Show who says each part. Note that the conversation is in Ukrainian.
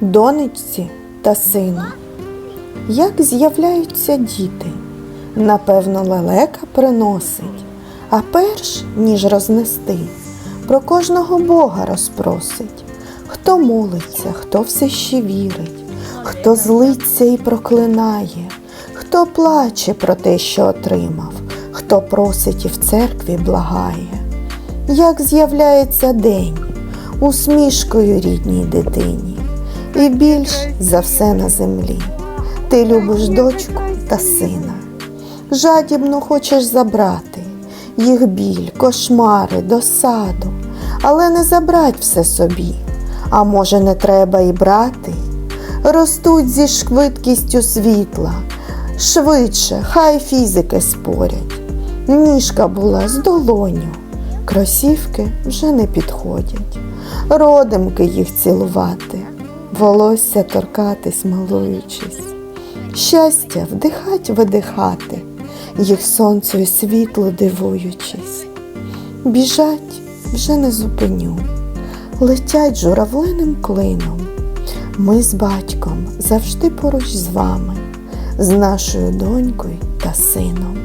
Speaker 1: донечці та сину. Як з'являються діти, напевно, лелека приносить, а перш ніж рознести, про кожного Бога розпросить, хто молиться, хто все ще вірить, хто злиться і проклинає, хто плаче про те, що отримав, хто просить і в церкві благає. Як з'являється день усмішкою рідній дитині, і більш за все на землі. Ти любиш дочку та сина, жадібно хочеш забрати їх біль, кошмари, досаду, але не забрать все собі. А може, не треба і брати? Ростуть зі швидкістю світла, швидше, хай фізики спорять. Ніжка була з долоню, кросівки вже не підходять, родимки їх цілувати, волосся торкатись, милуючись, щастя вдихать, видихати, їх сонцю і світлу дивуючись. Біжать вже не зупиню, летять журавлиним клином. Ми з батьком завжди поруч з вами, з нашою донькою та сином.